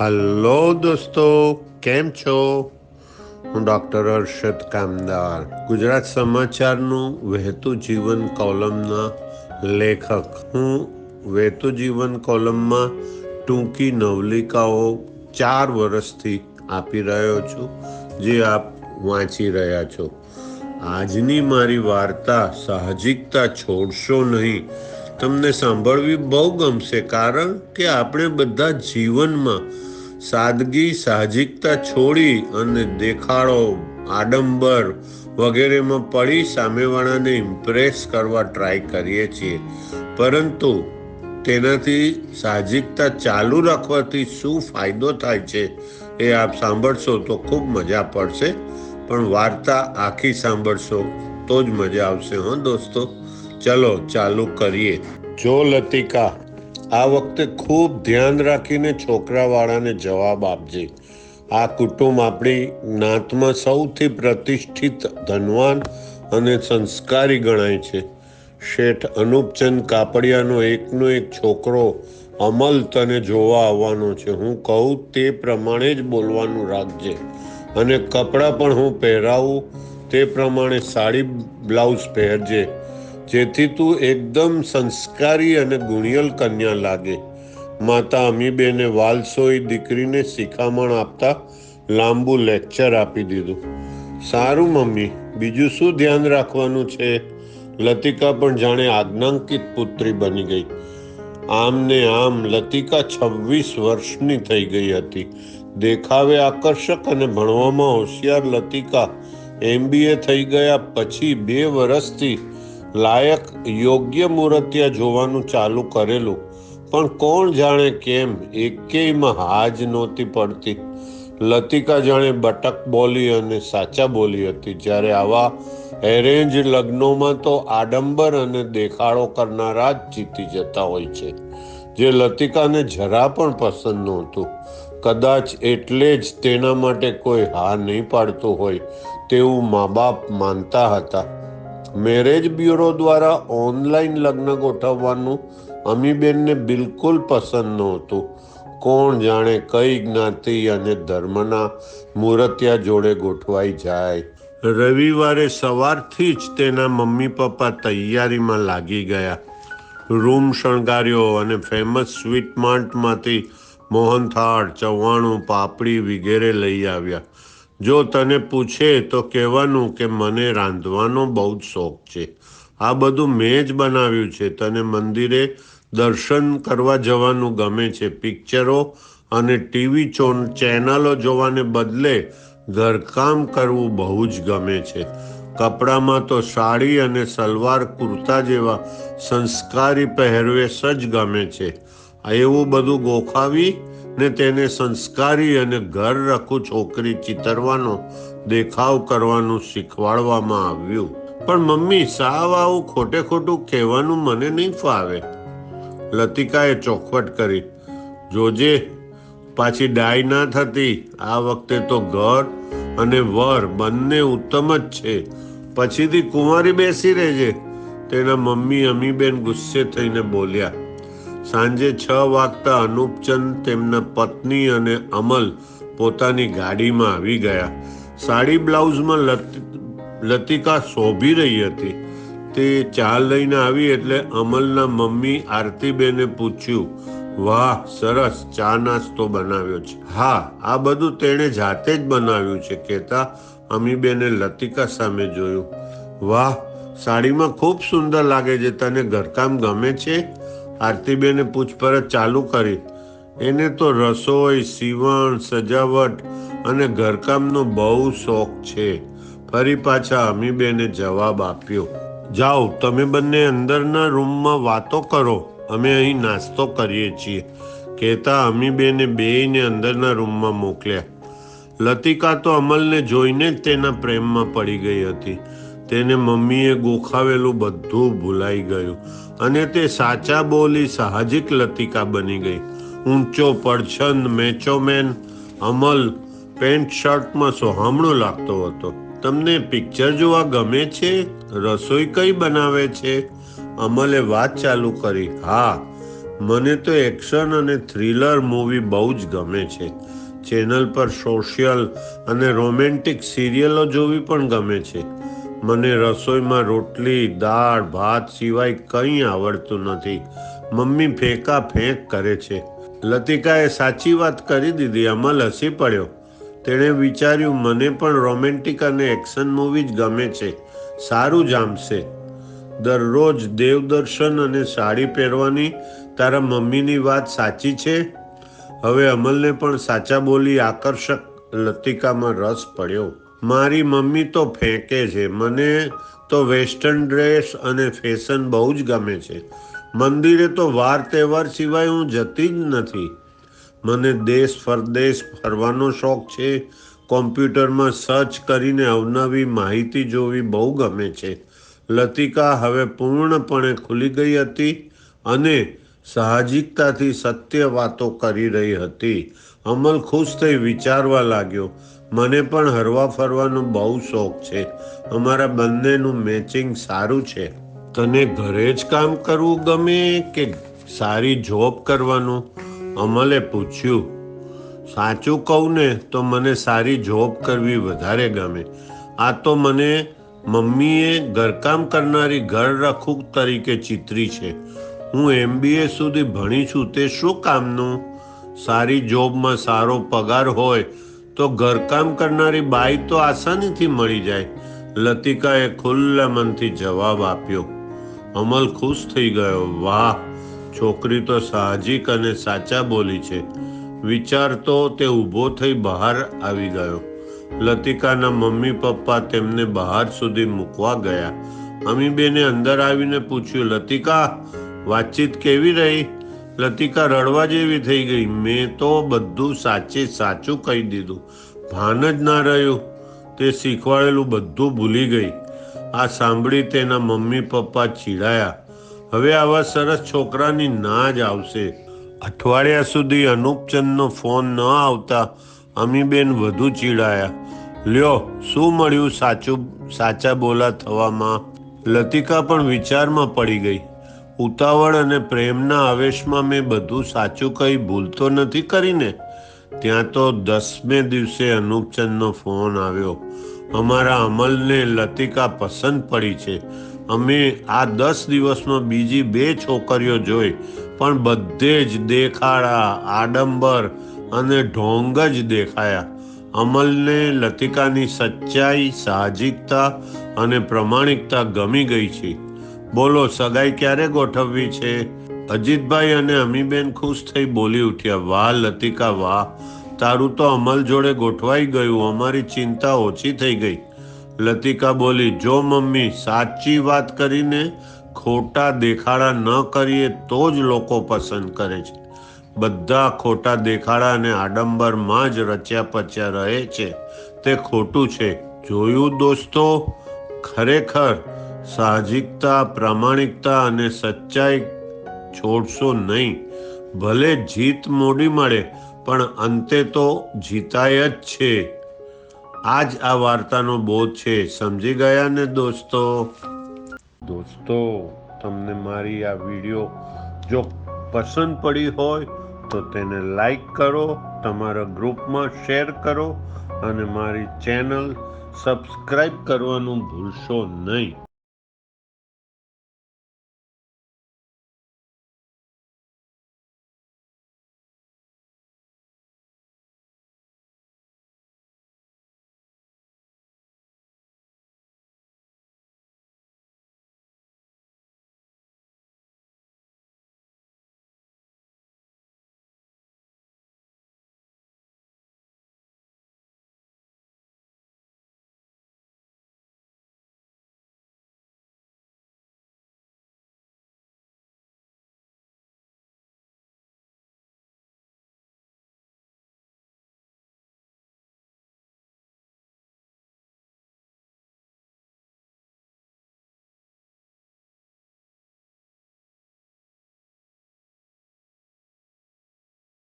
Hello દોસ્તો, કેમ છો? હું ડૉક્ટર હર્ષદ કામદાર. ગુજરાત સમાચારનું વહેતું જીવન કોલમના લેખક. હું વહેતું જીવન કોલમમાં ટૂંકી નવલિકાઓ ચાર વર્ષથી આપી રહ્યો છું, જે આપ વાંચી રહ્યા છો. આજની મારી વાર્તા સાહજિકતા છોડશો નહીં. તમને સાંભળવી બહુ ગમશે, કારણ કે આપણે બધા જીવનમાં સાદગી, સાહજિકતા છોડી અને દેખાડો, આડંબર વગેરેમાં પડી સામેવાળાને ઇમ્પ્રેસ કરવા ટ્રાય કરીએ છીએ. પરંતુ તેનાથી સાહજિકતા ચાલુ રાખવાથી શું ફાયદો થાય છે એ આપ સાંભળશો તો ખૂબ મજા પડશે. પણ વાર્તા આખી સાંભળશો તો જ મજા આવશે, હો દોસ્તો? ચલો, ચાલુ કરીએ. જો લતિકા આ વખતે ખૂબ ધ્યાન રાખીને છોકરાવાળાને જવાબ આપજે. આ કુટુંબ આપણી જ્ઞાતમાં સૌથી પ્રતિષ્ઠિત ધનવાન અને સંસ્કારી ગણાય છે. શેઠ અનુપચંદ કાપડિયાનો એકનો એક છોકરો અમલ તને જોવા આવવાનો છે. હું કહું તે પ્રમાણે જ બોલવાનું રાખજે. અને કપડાં પણ હું પહેરાવું. તે પ્રમાણે સાડી, બ્લાઉઝ પહેરજે. જેથી તું એકદમ સંસ્કારી અને ગુણિયલ કન્યા લાગે. માતા અમીબેને વાલસોઈ દીકરીને શિખામણ આપતા લાંબુ લેક્ચર આપી દીધું. સારું મમ્મી, બીજું શું ધ્યાન રાખવાનું છે? લતિકા પણ જાણે આજ્ઞાંકિત પુત્રી બની ગઈ. આમ ને આમ લતિકા છવ્વીસ વર્ષની થઈ ગઈ હતી. દેખાવે આકર્ષક અને ભણવામાં હોશિયાર લતિકા. એમબીએ થઈ ગયા પછી બે વર્ષથી લાયક યોગ્ય મૂર્તિયા જોવાનું ચાલુ કરેલું. પણ કોણ જાણે કેમ એકેયમાં હાજ નહોતી પડતી. લતિકા જાણે બટક બોલી અને સાચા બોલી હતી. જ્યારે આવા એરેન્જ લગ્નોમાં તો આડંબર અને દેખાડો કરનારા જ જીતી જતા હોય છે. જે લતિકાને જરા પણ પસંદ નહોતું. કદાચ એટલે જ તેના માટે કોઈ હા નહીં પાડતું હોય તેવું મા બાપ માનતા હતા. મેરેજ બ્યુરો દ્વારા ઓનલાઈન લગ્ન ગોઠવવાનું અમીબેનને બિલકુલ પસંદ નહોતું. કોણ જાણે કઈ જ્ઞાતિ અને ધર્મના મૂર્તિયા જોડે ગોઠવાઈ જાય. રવિવારે સવારથી જ તેના મમ્મી પપ્પા તૈયારીમાં લાગી ગયા. રૂમ શણગાર્યો અને ફેમસ સ્વીટ માર્ટમાંથી મોહનથાળ ચવાણું પાપડી વગેરે લઈ આવ્યા. જો તને પૂછે તો કહેવાનું કે મને રાંધવાનો બહુ જ શોખ છે. આ બધું મેં જ બનાવ્યું છે. તને મંદિરે દર્શન કરવા જવાનું ગમે છે. પિક્ચરો અને ટીવી ચેનલો જોવાને બદલે ઘરકામ કરવું બહુ જ ગમે છે. કપડામાં તો સાડી અને સલવાર કુર્તા જેવા સંસ્કારી પહેરવેશ જ ગમે છે. એવું બધું ગોખાવી ને તેને સંસ્કારી અને ઘર રખું છોકરી ચિતરવાનો, દેખાવ કરવાનું શીખવાડવામાં આવ્યું. પણ મમ્મી, સાવ આવું ખોટે ખોટું કહેવાનું મને નહીં ફાવે. લતિકાએ ચોખવટ કરી. જોજે, પાછી ડાય ના થતી. આ વખતે તો ઘર અને વર બંને ઉત્તમ જ છે. પછીથી કુંવારી બેસી રહેજે. તેના મમ્મી અમીબેન ગુસ્સે થઈને બોલ્યા સાંજે છ વાગતા અનુપચંદ તેમના પત્ની અને અમલ પોતાની ગાડીમાં આવી ગયા. સાડી બ્લાઉઝમાં લતિકા શોભી રહી હતી. તે ચા લઈને આવી એટલે અમલના મમ્મી આરતીબેને પૂછ્યું, વાહ, સરસ ચા નાસ્તો બનાવ્યો છે. હા, આ બધું તેણે જાતે જ બનાવ્યું છે, કહેતા અમીબેને લતિકા સામે જોયું. વાહ, સાડીમાં ખૂબ સુંદર લાગે છે. તને ઘરકામ ગમે છે? આરતીબેને પૂછપરછ ચાલુ કરી. એને તો રસોઈ, સીવણ, સજાવટ અને ઘરકામનો બહુ શોખ છે. ફરી પાછા અમીબેને જવાબ આપ્યો. જાઓ, તમે બંને અંદરના રૂમમાં વાતો કરો. અમે અહીં નાસ્તો કરીએ છીએ. કહેતા અમીબેને બેયને અંદરના રૂમમાં મોકલ્યા. લતિકા તો અમલને જોઈને જ તેના પ્રેમમાં પડી ગઈ હતી. તેને મમ્મીએ ગોખાવેલું બધું ભૂલાઈ ગયું અને તે સાચા બોલી સાહજિક લતિકા બની ગઈ. ઊંચો પડછંદ, મેચોમેન, અમલ, પેન્ટ શર્ટમાં સોહામણો લાગતો હતો. તમને પિક્ચર જોવા ગમે છે? રસોઈ કઈ બનાવે છે? અમલે વાત ચાલુ કરી. હા, મને તો એક્શન અને થ્રિલર મૂવી બહુ જ ગમે છે. ચેનલ પર સોશિયલ અને રોમેન્ટિક સિરિયલો જોવી પણ ગમે છે. મને રસોઈમાં રોટલી, દાળ, ભાત સિવાય કંઈ આવડતું નથી. મમ્મી ફેંકા ફેંક કરે છે. લતિકાએ સાચી વાત કરી દીધી, અમલ હસી પડ્યો. તેણે વિચાર્યું, મને પણ રોમેન્ટિક અને એક્શન મૂવી જ ગમે છે. સારું જામશે દરરોજ દેવદર્શન અને સાડી પહેરવાની તારા મમ્મીની વાત સાચી છે હવે અમલને પણ સાચા બોલી આકર્ષક લતિકામાં રસ પડ્યો. મારી મમ્મી તો ફેંકે છે. મને તો વેસ્ટર્ન ડ્રેસ અને ફેશન બહુ જ ગમે છે. મંદિરે તો વાર તહેવાર સિવાય હું જતી જ નથી. મને દેશ પરદેશ ફરવાનો શોખ છે. કોમ્પ્યુટરમાં સર્ચ કરીને અવનવી માહિતી જોવી બહુ ગમે છે. લતિકા હવે પૂર્ણપણે ખુલી ગઈ હતી અને સાહજિકતાથી સત્ય વાતો કરી રહી હતી. અમલ ખુશ થઈ વિચારવા લાગ્યો. મને પણ હરવા ફરવાનો બહુ શોખ છે. અમારા બંનેનું મેચિંગ સારું છે. તને ઘરે જ કામ કરવું ગમે કે સારી જોબ કરવાનું? અમલે પૂછ્યું. સાચું કહું ને, તો મને સારી જોબ કરવી વધારે ગમે. આ તો મને મમ્મીએ ઘરકામ કરનારી ઘર રખુક તરીકે ચિતરી છે. હું એમબીએ સુધી ભણી છું, તે શું કામનું? સારી જોબમાં સારો પગાર હોય તો ઘરકામ કરનારી બાઈ તો આસાનીથી મળી જાય. લતિકાએ ખુલ્લા મનથી જવાબ આપ્યો. અમલ ખુશ થઈ ગયો. વાહ, છોકરી તો સાહજિક અને સાચા બોલી છે. વિચારતો તે ઊભો થઈ બહાર આવી ગયો. લતિકાના મમ્મી પપ્પા તેમને બહાર સુધી મૂકવા ગયા. અમીબેને અંદર આવીને પૂછ્યું, લતિકા, વાતચીત કેવી રહી? લતિકા રડવા જેવી થઈ ગઈ. મેં તો બધું સાચે સાચું કહી દીધું. ભાન જ ના રહ્યું. તે શીખવાડેલું બધું ભૂલી ગઈ. આ સાંભળી તેના મમ્મી પપ્પા ચીડાયા. હવે આવા સરસ છોકરાની ના જ આવશે. અઠવાડિયા સુધી અનુપચંદનો ફોન ન આવતા અમીબેન વધુ ચીડાયા. લ્યો, શું મળ્યું સાચું, સાચા બોલા થવામાં? લતિકા પણ વિચારમાં પડી ગઈ. ઉતાવળ અને પ્રેમના આવેશમાં મેં બધું સાચું કંઈ ભૂલતો નથી કરીને. ત્યાં તો દસમે દિવસે અનુપચંદનો ફોન આવ્યો. અમારા અમલને લતિકા પસંદ પડી છે. અમે આ દસ દિવસમાં બીજી બે છોકરીઓ જોઈ, પણ બધે જ દેખાડા, આડંબર અને ઢોંગ જ દેખાયા. અમલને લતિકાની સચ્ચાઈ, સાહજિકતા અને પ્રમાણિકતા ગમી ગઈ છે. બોલો, સગાઈ ક્યારે ગોઠવવી છે? અજીતભાઈ અને અમીબેન ખુશ થઈ બોલી ઉઠ્યા, વાહ, લતિકા, વાહ, તારું તો અમલ જોડે ગોઠવાઈ ગયું, અમારી ચિંતા ઓછી થઈ ગઈ. લતિકા બોલી, જો મમ્મી, સાચી વાત કરીને ખોટા દેખાડા ન કરીએ તો જ લોકો પસંદ કરે છે. બધા ખોટા દેખાડા અને આડંબરમાં જ રચ્યા પચ્યા રહે છે. તે ખોટું છે. જોયું, દોસ્તો? ખરેખર સાહજિકતા, પ્રામાણિકતા અને સચ્ચાઈ છોડશો નહીં. ભલે જીત મોડી મળે, પણ અંતે તો જીતાય જ છે. આ જ આ વાર્તાનો બોધ છે. સમજી ગયા ને દોસ્તો? દોસ્તો, તમને મારી આ વીડિયો જો પસંદ પડી હોય, તો તેને લાઈક કરો, તમારા ગ્રુપમાં શેર કરો અને મારી ચેનલ સબસ્ક્રાઈબ કરવાનું ભૂલશો નહીં.